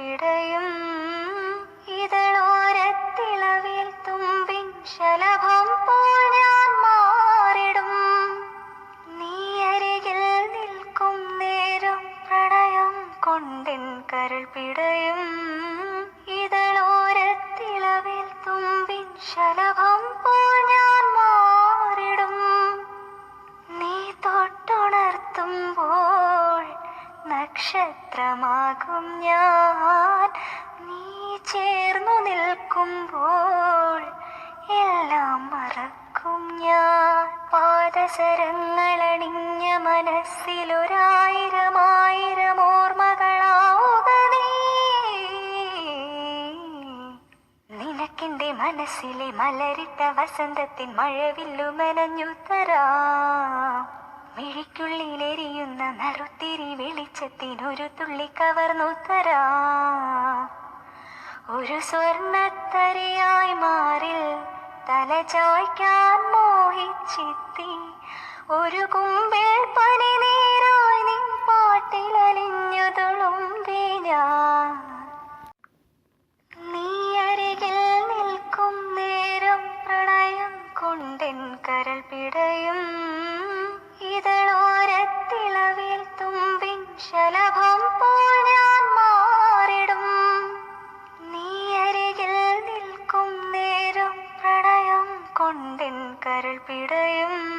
പിടയും. ഇതളോരത്തിളവിൽ തുമ്പിൻ ശലഭം പോൽ ഞാൻ മാറിടും. നീയരികിൽ നിൽക്കും നേരം പ്രണയം കൊണ്ടിൻ കരൾ പിടയും. മാത്രമാകും ഞാൻ. നീ ചേർന്നു നിൽക്കുമ്പോൾ എല്ലാം മറക്കും ഞാൻ. പാദസരങ്ങളണിഞ്ഞ മനസ്സിലൊരായിരം ആയിരം ഓർമ്മകളാവുക നിനക്കിന്റെ മനസ്സിലെ മലരിട്ട വസന്തത്തിൻ മഴവില്ലു മെനഞ്ഞു കനറുത്തിരി വെളിച്ചത്തിനൊരു തുള്ളി കവർന്നുത്തരാ ഒരു സ്വർണത്തരയായി മാറിൽ തല ചോയ്ക്കാൻ മോഹിച്ചെത്തി. ഒരു കുമ്പിൽ പനി നീരായി നിൻ പാട്ടിലലിഞ്ഞു തുളുമ്പി ഞാൻ. നീ അരികിൽ നിൽക്കും നേരം പ്രണയം കൊണ്ടെൻ കരൾ പിടയും കരൾ പിടയും.